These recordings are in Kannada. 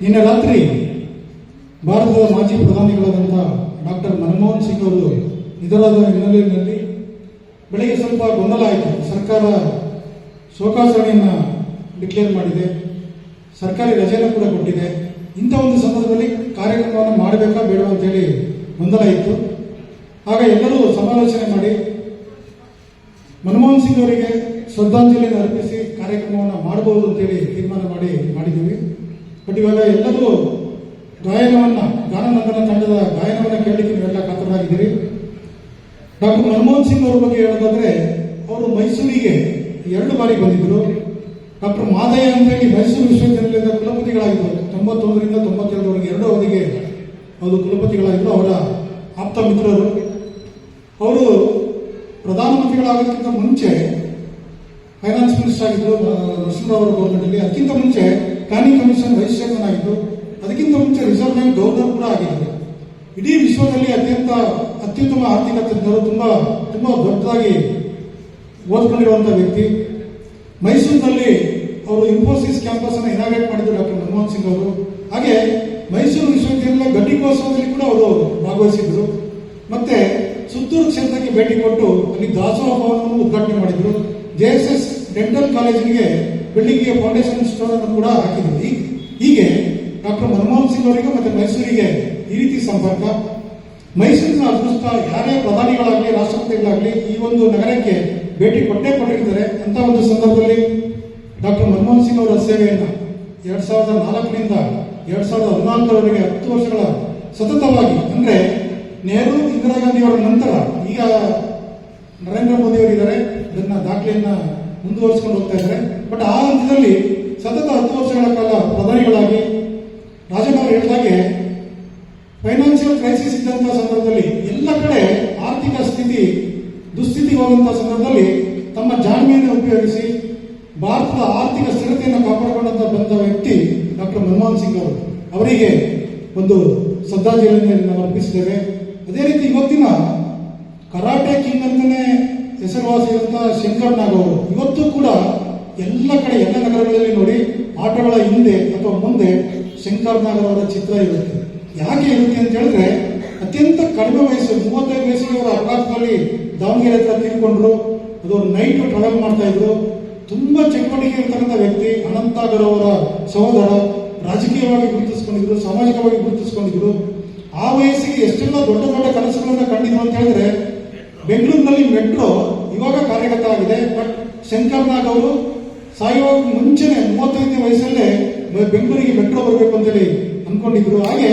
ನಿನ್ನೆ ರಾತ್ರಿ ಭಾರತದ ಮಾಜಿ ಪ್ರಧಾನಿಗಳಾದಂಥ ಡಾಕ್ಟರ್ ಮನಮೋಹನ್ ಸಿಂಗ್ ಅವರು ನಿಧನರಾದ ಹಿನ್ನೆಲೆಯಲ್ಲಿ ಬೆಳಗ್ಗೆ ಸ್ವಲ್ಪ ಗೊಂದಲ ಆಯಿತು. ಸರ್ಕಾರ ಶೋಕಾಚರಣೆಯನ್ನು ಡಿಕ್ಲೇರ್ ಮಾಡಿದೆ. ಸರ್ಕಾರಿ ರಜೆಯನ್ನು ಕೂಡ ಕೊಟ್ಟಿದೆ. ಇಂಥ ಒಂದು ಸಂದರ್ಭದಲ್ಲಿ ಕಾರ್ಯಕ್ರಮವನ್ನು ಮಾಡಬೇಕಾ ಬೇಡ ಅಂತೇಳಿ ಗೊಂದಲ ಇತ್ತು. ಆಗ ಎಲ್ಲರೂ ಸಮಾಲೋಚನೆ ಮಾಡಿ ಮನಮೋಹನ್ ಸಿಂಗ್ ಅವರಿಗೆ ಶ್ರದ್ಧಾಂಜಲಿಯನ್ನು ಅರ್ಪಿಸಿ ಕಾರ್ಯಕ್ರಮವನ್ನು ಮಾಡಬಹುದು ಅಂತೇಳಿ ತೀರ್ಮಾನ ಮಾಡಿ ಮಾಡಿದ್ದೀವಿ. ಬಟ್ ಇವಾಗ ಎಲ್ಲರೂ ಗಾಯನವನ್ನ, ಗಾನನಂದನ ತಂಡದ ಗಾಯನವನ್ನ ಕೇಳಲಿಕ್ಕೆ ನೀವೆಲ್ಲ ಕಾತರಾಗಿದ್ದೀರಿ ಡಾಕ್ಟರ್ ಮನಮೋಹನ್ ಸಿಂಗ್ ಅವ್ರ ಬಗ್ಗೆ ಹೇಳೋದಾದ್ರೆ, ಅವರು ಮೈಸೂರಿಗೆ ಎರಡು ಬಾರಿ ಬಂದಿದ್ದರು. ಡಾಕ್ಟರ್ ಮಾದಯ್ಯ ಅಂತೇಳಿ ಮೈಸೂರು ವಿಶ್ವವಿದ್ಯಾನಿಲಯದ ಕುಲಪತಿಗಳಾಗಿದ್ದರು. ತೊಂಬತ್ತೊಂದರಿಂದ ತೊಂಬತ್ತೆರಡರವರೆಗೆ ಎರಡು ಅವಧಿಗೆ ಅವರು ಕುಲಪತಿಗಳಾಗಿದ್ದರು, ಅವರ ಆಪ್ತ ಮಿತ್ರರು. ಅವರು ಪ್ರಧಾನಮಂತ್ರಿಗಳಾಗೋದಕ್ಕಿಂತ ಮುಂಚೆ ಫೈನಾನ್ಸ್ ಮಿನಿಸ್ಟರ್ ಅವರ ಗೌರ್ಮೆಂಟಲ್ಲಿ. ಅದಕ್ಕಿಂತ ಮುಂಚೆ ಪ್ಲಾನಿಂಗ್ ಕಮಿಷನ್ ವೈಸ್ ಚೇರ್ಮನ್ ಆಗಿದ್ದು, ಅದಕ್ಕಿಂತ ಮುಂಚೆ ರಿಸರ್ವ್ ಬ್ಯಾಂಕ್ ಗವರ್ನರ್ ಕೂಡ ಆಗಿದ್ದಾರೆ. ಇಡೀ ವಿಶ್ವದಲ್ಲಿ ಅತ್ಯಂತ ಅತ್ಯುತ್ತಮ ಆರ್ಥಿಕ ತಜ್ಞರು ತುಂಬಾ ತುಂಬಾ ದೊಡ್ಡದಾಗಿ ಓದ್ಕೊಂಡಿರುವಂತಹ ವ್ಯಕ್ತಿ. ಮೈಸೂರಿನಲ್ಲಿ ಅವರು ಇನ್ಫೋಸಿಸ್ ಕ್ಯಾಂಪಸ್ ಅನ್ನು ಇನಾಗ್ರೇಟ್ ಮಾಡಿದ್ರು ಡಾಕ್ಟರ್ ಮನಮೋಹನ್ ಸಿಂಗ್ ಅವರು. ಹಾಗೆ ಮೈಸೂರು ವಿಶ್ವವಿದ್ಯಾಲಯ ಘಟಿಕೋತ್ಸವದಲ್ಲಿ ಕೂಡ ಅವರು ಭಾಗವಹಿಸಿದ್ರು ಮತ್ತೆ ಸುತ್ತೂರು ಕ್ಷೇತ್ರಕ್ಕೆ ಭೇಟಿ ಕೊಟ್ಟು ಅಲ್ಲಿ ದಾಸೋಹ ಭವನವನ್ನು ಉದ್ಘಾಟನೆ ಮಾಡಿದ್ರು. ಜೆ ಡೆಂಟಲ್ ಕಾಲೇಜಿಗೆ ಬಿಲ್ಡಿಂಗ್ಗೆ ಫೌಂಡೇಶನ್ ಸ್ಟೋನ್ ಅನ್ನು ಕೂಡ ಹಾಕಿದ್ವಿ ಹೀಗೆ- ಡಾಕ್ಟರ್ ಮನಮೋಹನ್ ಸಿಂಗ್ ಅವರಿಗೆ ಮತ್ತೆ ಮೈಸೂರಿಗೆ ಈ ರೀತಿ ಸಂಪರ್ಕ. ಮೈಸೂರಿನ ಅದೃಷ್ಟ ಯಾರೇ ಪ್ರಧಾನಿಗಳಾಗಲಿ, ರಾಷ್ಟ್ರಪತಿಗಳಾಗಲಿ ಈ ಒಂದು ನಗರಕ್ಕೆ ಭೇಟಿ ಕೊಟ್ಟೇ ಕೊಟ್ಟಿರ್ತಾರೆ ಅಂತ ಒಂದು ಸಂದರ್ಭದಲ್ಲಿ ಡಾಕ್ಟರ್ ಮನಮೋಹನ್ ಸಿಂಗ್ ಅವರ ಸೇವೆಯನ್ನು ಎರಡ್ ಸಾವಿರದ ನಾಲ್ಕರಿಂದ ಎರಡ್ ಸಾವಿರದ ಹದಿನಾಲ್ಕರವರೆಗೆ ಹತ್ತು ವರ್ಷಗಳ ಸತತವಾಗಿ, ಅಂದ್ರೆ ನೆಹರು, ಇಂದಿರಾ ಗಾಂಧಿಯವರ ನಂತರ ಈಗ ನರೇಂದ್ರ ಮೋದಿ ಅವರಿದ್ದಾರೆ. ಅದನ್ನ ದಾಖಲೆಯನ್ನ ಮುಂದುವರಿಸಿಕೊಂಡು ಹೋಗ್ತಾ ಇದ್ದಾರೆ. ಬಟ್ ಆ ಹಂತದಲ್ಲಿ ಸತತ ಹತ್ತು ವರ್ಷಗಳ ಕಾಲ ಪ್ರಧಾನಿಗಳಾಗಿ ರಾಜಣ್ಣ ಹೇಳಿದಾಗೆ ಫೈನಾನ್ಷಿಯಲ್ ಕ್ರೈಸಿಸ್ ಇದ್ದಂತಹ ಸಂದರ್ಭದಲ್ಲಿ ಎಲ್ಲ ಕಡೆ ಆರ್ಥಿಕ ಸ್ಥಿತಿ ದುಸ್ಥಿತಿಗೆ ಹೋದಂತಹ ಸಂದರ್ಭದಲ್ಲಿ ತಮ್ಮ ಜಾಣ್ಮೆಯನ್ನು ಉಪಯೋಗಿಸಿ ಭಾರತದ ಆರ್ಥಿಕ ಸ್ಥಿರತೆಯನ್ನು ಕಾಪಾಡಿಕೊಂಡಂತ ಬಂದ ವ್ಯಕ್ತಿ ಡಾಕ್ಟರ್ ಮನಮೋಹನ್ ಸಿಂಗ್ ಅವರು. ಅವರಿಗೆ ಒಂದು ಶ್ರದ್ಧಾಂಜಲಿಯನ್ನು ನಾವು ಅರ್ಪಿಸಿದ್ದೇವೆ. ಅದೇ ರೀತಿ ಇವತ್ತಿನ ಕರಾಟೆ ಕಿಂಗ್ ಅಂತಾನೆ ಹೆಸರುವಾಸಿಯಾದಂತಹ ಶಂಕರ್ ನಾಗ್ ಅವರು ಇವತ್ತು ಕೂಡ ಎಲ್ಲ ಕಡೆ, ಎಲ್ಲ ನಗರಗಳಲ್ಲಿ ನೋಡಿ, ಆಟೋಗಳ ಹಿಂದೆ ಅಥವಾ ಮುಂದೆ ಶಂಕರ್ ನಾಗ್ ಅವರ ಚಿತ್ರ ಇರುತ್ತೆ. ಯಾಕೆ ಇರುತ್ತೆ ಅಂತ ಹೇಳಿದ್ರೆ, ಅತ್ಯಂತ ಕಡಿಮೆ ವಯಸ್ಸು, ಮೂವತ್ತೈದು ವಯಸ್ಸಿಗೆ ಅವರು ಅಪಘಾತದಲ್ಲಿ ದಾವಣಗೆರೆ ಹತ್ರ ತೀರ್ಕೊಂಡ್ರು, ಅದು ನೈಟ್ ಟ್ರಾವೆಲ್ ಮಾಡ್ತಾ ಇದ್ರು. ತುಂಬಾ ಚಟುವಟಿಕೆ ಇರ್ತಕ್ಕಂಥ ವ್ಯಕ್ತಿ, ಅನಂತಾಗರ್ ಅವರ ಸಹೋದರ, ರಾಜಕೀಯವಾಗಿ ಗುರುತಿಸ್ಕೊಂಡಿದ್ರು, ಸಾಮಾಜಿಕವಾಗಿ ಗುರುತಿಸ್ಕೊಂಡಿದ್ರು. ಆ ವಯಸ್ಸಿಗೆ ಎಷ್ಟೆಲ್ಲ ದೊಡ್ಡ ದೊಡ್ಡ ಕನಸುಗಳನ್ನ ಕಂಡಿದ್ರು ಅಂತ ಹೇಳಿದ್ರೆ, ಬೆಂಗಳೂರಿನಲ್ಲಿ ಮೆಟ್ರೋ ಇವಾಗ ಕಾರ್ಯಗತ ಆಗಿದೆ ಬಟ್ ಶಂಕರ್ ನಾಗ್ ಅವರು ಸಾಯುವಾಗ ಮುಂಚೆನೆ ಮೂವತ್ತೈದನೇ ವಯಸ್ಸಲ್ಲೇ ಬೆಂಗಳೂರಿಗೆ ಮೆಟ್ರೋ ಬರಬೇಕು ಅಂತೇಳಿ ಅನ್ಕೊಂಡಿದ್ರು. ಹಾಗೆ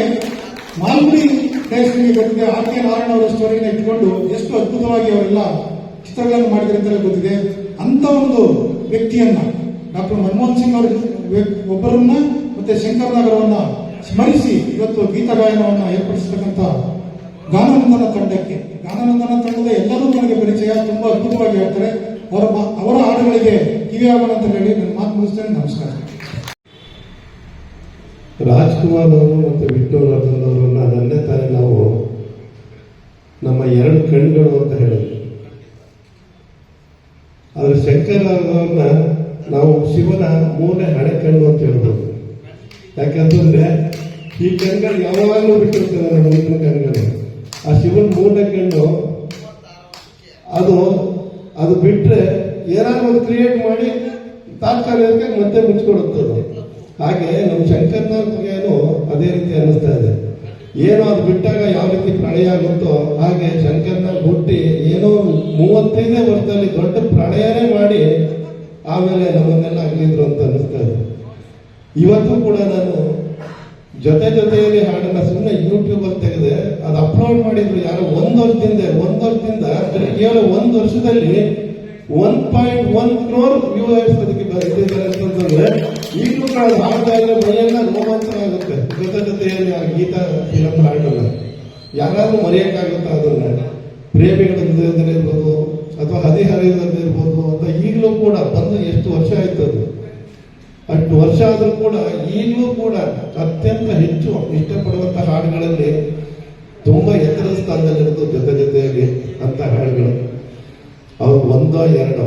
ಮಾಲ್ಗುಡಿ ಪ್ಲೇಸ್ಗೆ ಗೊತ್ತಿದೆ ಆರ್ ಕೆ ನಾರಾಯಣ ಅವರ ಸ್ಟೋರಿನ ಇಟ್ಕೊಂಡು ಎಷ್ಟು ಅದ್ಭುತವಾಗಿ ಅವರೆಲ್ಲ ಚಿತ್ರಗಳನ್ನು ಮಾಡಿದ್ದಾರೆ ಅಂತಲೇ ಗೊತ್ತಿದೆ. ಅಂತ ಒಂದು ವ್ಯಕ್ತಿಯನ್ನ ಡಾಕ್ಟರ್ ಮನಮೋಹನ್ ಸಿಂಗ್ ಅವರ ಒಬ್ಬರನ್ನ ಮತ್ತೆ ಶಂಕರ್ ನಾಗರವನ್ನ ಸ್ಮರಿಸಿ ಇವತ್ತು ಗೀತ ಗಾಯನವನ್ನು ಏರ್ಪಡಿಸತಕ್ಕಂಥ ಗಾನವಂದನ ತಂಡಕ್ಕೆ ಗಾನನಂದನ ತಂಡದ ಎಲ್ಲರೂ ನನಗೆ ಪರಿಚಯ, ತುಂಬಾ ಅದ್ಭುತವಾಗಿ ಹೇಳ್ತಾರೆ. ಅವರ ಅವರ ಹಾಡುಗಳಿಗೆ ಕಿವಿಯಾಗೋಣ ಅಂತ ಹೇಳಿ ನನ್ನ ಮಾತು ಮುಗಿಸ್ತೇನೆ. ನಮಸ್ಕಾರ. ರಾಜ್ಕುಮಾರ್ ಅವರು ಮತ್ತು ವಿಷ್ಣುವರ್ಧನ್ ಅವರನ್ನ ನನ್ನೇ ತಾನೇ ನಾವು ನಮ್ಮ ಎರಡು ಕಣ್ಗಳು ಅಂತ ಹೇಳಿದ್ವಿ ಆದರೆ ಶಂಕರ್ ಅವ್ರನ್ನ ನಾವು ಶಿವನ ಮೂರನೇ ಹಣೆ ಕಣ್ಣು ಅಂತ ಹೇಳ್ಬೋದು. ಯಾಕಂತಂದ್ರೆ ಈ ಕಣ್ಗಳು ಯಾವಾಗಲೂ ಬಿಟ್ಟಿರ್ತಾರೆ ಮೂರನೇ ಕಣ್ಗಳು. ಆ ಶಿವನ ಮೂಲಕಂಡು ಅದು ಅದು ಬಿಟ್ರೆ ಏನಾದ್ರು ಒಂದು ಕ್ರಿಯೇಟ್ ಮಾಡಿ ತಾತ್ಕಾಲಿಕ ಮತ್ತೆ ಮುಚ್ಕೊಡುತ್ತೆ ಹಾಗೆ ನಮ್ಮ ಶಂಕರ್ನಾಥ್ಗೇನು ಅದೇ ರೀತಿ ಅನ್ನಿಸ್ತಾ ಇದೆ. ಏನೋ ಅದು ಬಿಟ್ಟಾಗ ಯಾವ ರೀತಿ ಪ್ರಳಯ ಆಗುತ್ತೋ ಹಾಗೆ ಶಂಕರ್ನಾಗ್ ಹುಟ್ಟಿ ಏನೋ ಮೂವತ್ತೈದನೇ ವರ್ಷದಲ್ಲಿ ದೊಡ್ಡ ಪ್ರಳಯನೇ ಮಾಡಿ ಆಮೇಲೆ ನಮ್ಮನ್ನೆಲ್ಲ ಅಗಲಿದ್ರು ಅಂತ ಅನ್ನಿಸ್ತಾ ಇದೆ. ಇವತ್ತು ಕೂಡ ನಾನು ಜೊತೆ ಜೊತೆಯಲ್ಲಿ ಹಾಡನ್ನ ಸುಮ್ಮನೆ ಯೂಟ್ಯೂಬ್ ಅಲ್ಲಿ ತೆಗೆದೆ ಅದು ಅಪ್ಲೋಡ್ ಮಾಡಿದ್ರು ಯಾರೋ ಒಂದ್ ವರ್ಷದಿಂದ ಒಂದ್ ವರ್ಷದಿಂದ ಕೇವಲ ಒಂದ್ ವರ್ಷದಲ್ಲಿ one point one crore viewers ಅದಕ್ಕೆ ಬಂದಿದ್ದಾರೆ ಅಂತಂದ್ರೆ ಈಗಲೂ ಅದು ಹಾಡ್ತಾ ಇದ್ರೆ ಮೈಯೆಲ್ಲ ರೋಮಾಂಚನ ಆಗುತ್ತೆ. ಜೊತೆ ಜೊತೆಯಲ್ಲಿ ಆ ಗೀತ ಫಿಲಂ ಹಾಡಲ್ಲ. ಯಾರಾದ್ರೂ ಮರೆಯಕ್ಕಾಗುತ್ತಾ ಅದನ್ನ ಪ್ರೇಮಿಗಳ ಹೃದಯದಲ್ಲಿ ಇರ್ಬೋದು ಅಥವಾ ಹದಿಹರಿಯದಲ್ಲಿ ಇರ್ಬೋದು ಅಂತ ಈಗಲೂ ಕೂಡ ಬಂದು ಎಷ್ಟು ವರ್ಷ ಆಯ್ತು ಅದು ಅಷ್ಟು ವರ್ಷ ಆದರೂ ಕೂಡ ಈಗಲೂ ಕೂಡ ಹೆಚ್ಚು ಇಷ್ಟಪಡುವಂತ ಹಾಡುಗಳಲ್ಲಿ ತುಂಬಾ ಎತ್ತರ ಸ್ಥಾನದಲ್ಲಿರೋದು ಜೊತೆ ಜೊತೆಯಲ್ಲಿ ಅಂತ ಹಾಡುಗಳು ಅವು ಒಂದೋ ಎರಡೋ.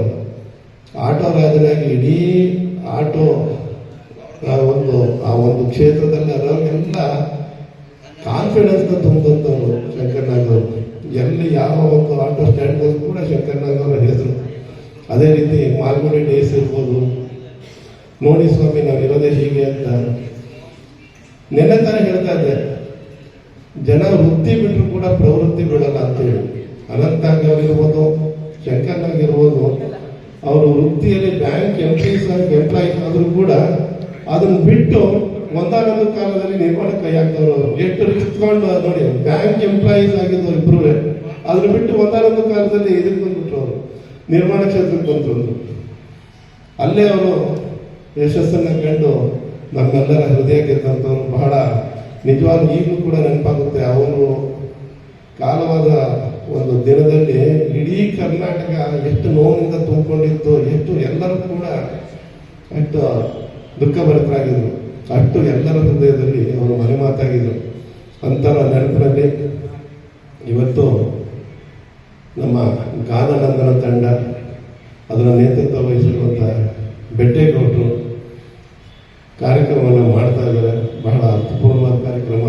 ಆಟೋ ರಾಜನಾಗಿ ಇಡೀ ಆಟೋ ಒಂದು, ಆ ಒಂದು ಕ್ಷೇತ್ರದಲ್ಲಿ ಅದರಲ್ಲೆಲ್ಲ ಕಾನ್ಫಿಡೆನ್ಸ್ ತುಂಬಿದಂಥವ್ರು ಶಂಕರ್ನಾಗ್ ಅವರು ಎಲ್ಲಿ ಯಾವ ಒಂದು ಆಟೋ ಸ್ಟ್ಯಾಂಡ್ ಕೂಡ ಶಂಕರ್ನಾಗ್ ಅವರ ಹೆಸರು. ಅದೇ ರೀತಿ ಮಾಲ್ಗುಡಿ ಡೇಸ್ ಇರ್ಬೋದು. ನೋಡಿ ಸ್ವಾಮಿ, ನಾವಿರೋದೇ ಹೀಗೆ ಅಂತ. ನೆನ್ನೆ ತಾನೇ ಹೇಳ್ತಾ ಇದ್ದೆ, ಜನ ವೃತ್ತಿ ಬಿಟ್ಟರು ಕೂಡ ಪ್ರವೃತ್ತಿ ಬಿಡಲ್ಲ ಅಂತೇಳಿ ಅನಂತಾಗ್ ಆಗಿರ್ಬೋದು ಶಂಕರ್ ಆಗಿರ್ಬೋದು ಅವರು ವೃತ್ತಿಯಲ್ಲಿ ಬ್ಯಾಂಕ್ ಎಂಪ್ಲಾಯೀಸ್ ಎಂಪ್ಲಾಯೀಸ್ ಆದರೂ ಕೂಡ ಅದನ್ನ ಬಿಟ್ಟು ಒಂದಾನೊಂದು ಕಾಲದಲ್ಲಿ ನಿರ್ಮಾಣ ಕೈ ಹಾಕ್ದವ್ರು ಅವರು. ಎಷ್ಟು ರಿಸ್ಕ್ ತಗೊಂಡು ನೋಡಿ, ಬ್ಯಾಂಕ್ ಎಂಪ್ಲಾಯೀಸ್ ಆಗಿದ್ದು ಇಬ್ರು ಅದನ್ನ ಬಿಟ್ಟು ಒಂದಾನೊಂದು ಕಾಲದಲ್ಲಿ ಇದಕ್ಕೆ ಬಂದ್ಬಿಟ್ರು ಅವರು. ನಿರ್ಮಾಣ ಕ್ಷೇತ್ರಕ್ಕೆ ಬಂದ್ರು. ಅಲ್ಲೇ ಅವರು ಯಶಸ್ಸನ್ನ ಕಂಡು ನಮ್ಮೆಲ್ಲರ ಹೃದಯ ಗೆದ್ದಂಥವ್ರು ಬಹಳ ನಿಜವಾಗ್ಲೂ ಈಗಲೂ ಕೂಡ ನೆನಪಾಗುತ್ತೆ. ಅವರು ಕಾಲವಾದ ಒಂದು ದಿನದಲ್ಲಿ ಇಡೀ ಕರ್ನಾಟಕ ಎಷ್ಟು ನೋವಿನಿಂದ ತುಂಬಿಕೊಂಡಿತ್ತು, ಎಷ್ಟು ಎಲ್ಲರೂ ಕೂಡ ಅಷ್ಟು ದುಃಖಭರಿತರಾಗಿದ್ರು ಅಷ್ಟು ಎಲ್ಲರ ಹೃದಯದಲ್ಲಿ ಅವರು ಮನೆ ಮಾತಾಗಿದ್ರು ಅಂತರ ನೆನಪಿನಲ್ಲಿ ಇವತ್ತು ನಮ್ಮ ಗಾನನಂದನ ತಂಡ ಅದರ ನೇತೃತ್ವ ವಹಿಸಿರುವಂಥ ಬೆಟ್ಟೇಗೌಡರು ಕಾರ್ಯಕ್ರಮವನ್ನು ಮಾಡ್ತಾ ಇದ್ದಾರೆ. ಬಹಳ ಅರ್ಥಪೂರ್ಣವಾದ ಕಾರ್ಯಕ್ರಮ.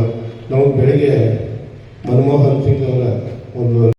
ನಾವು ಬೆಳಿಗ್ಗೆ ಮನಮೋಹನ್ ಸಿಂಗ್ ಅವರ ಒಂದು